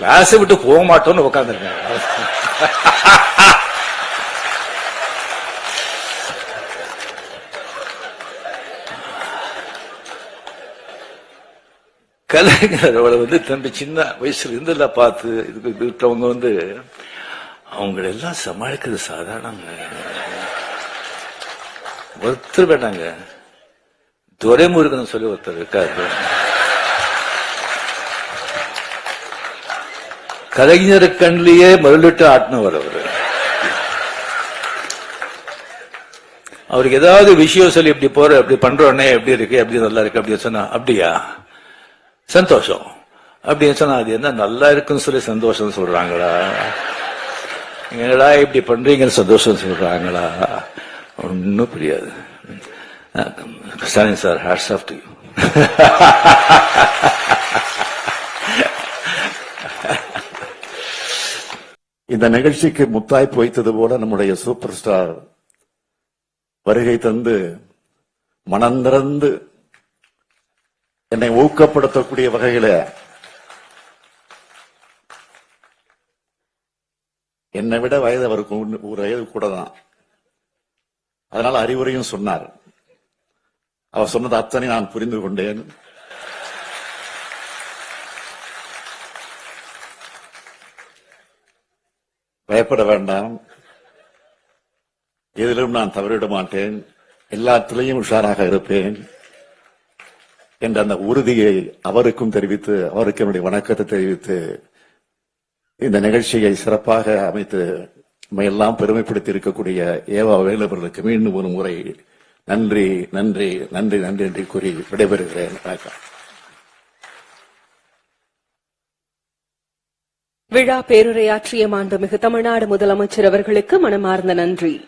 Class விட்டு போக மாட்டோம்னு உட்காந்துருக்காங்க கலைஞர் அவளை வந்து தம்பி சின்ன வயசுல இருந்தெல்ல பார்த்து இதுக்கு இருக்கிறவங்க வந்து அவங்கள எல்லாம் சமாளிக்கிறது சாதாரணங்க. ஒருத்தர் வேண்டாங்க. துரைமுருகன் சொல்லி ஒருத்தர் இருக்காரு. கலைஞர் கண்ணிலேயே மருளிட்டு ஆட்டினவர் அவர். அவருக்கு ஏதாவது விஷயம் சொல்லி இப்படி போற இப்படி பண்றோன்னே எப்படி இருக்கு எப்படி நல்லா இருக்கு அப்படின்னு சொன்னா அப்படியா? சந்தோஷம். அப்படின்னு சொன்னா அது என்ன நல்லா இருக்குன்னு சொல்லி சந்தோஷம் சொல்றாங்களா? என்னடா இப்படி பண்றீங்கன்னு சந்தோஷம் சொல்றாங்களா? ஒன்னும் புரியாது. Stalin sir hats off to you இந்த நிகழ்ச்சிக்கு முத்தாய்ப்பு வைத்தது போல நம்முடைய சூப்பர் ஸ்டார் வருகை தந்து மனந்திறந்து என்னை ஊக்கப்படுத்தக்கூடிய வகையில என்னை விட வயது அவருக்கு ஒரு வயது கூட தான் அதனால அறிவுரையும் சொன்னார். அவர் சொன்னது அத்தனை நான் புரிந்து கொண்டேன். பயப்பட வேண்டாம். எதிலும் நான் தவறிட மாட்டேன். எல்லாத்திலையும் உஷாராக இருப்பேன். என்ற அந்த உறுதியை அவருக்கும் தெரிவித்து அவருக்கு என்னுடைய வணக்கத்தை தெரிவித்து இந்த நிகழ்ச்சியை சிறப்பாக அமைத்து எல்லாம் பெருமைப்படுத்தி இருக்கக்கூடிய ஏவா வேலுவர்களுக்கு மீண்டும் ஒரு முறை நன்றி நன்றி நன்றி நன்றி என்று கூறி விடைபெறுகிறேன். வணக்கம். விழா பேருரையாற்றிய மாண்புமிகு தமிழ்நாடு முதலமைச்சர் அவர்களுக்கு மனமார்ந்த நன்றி.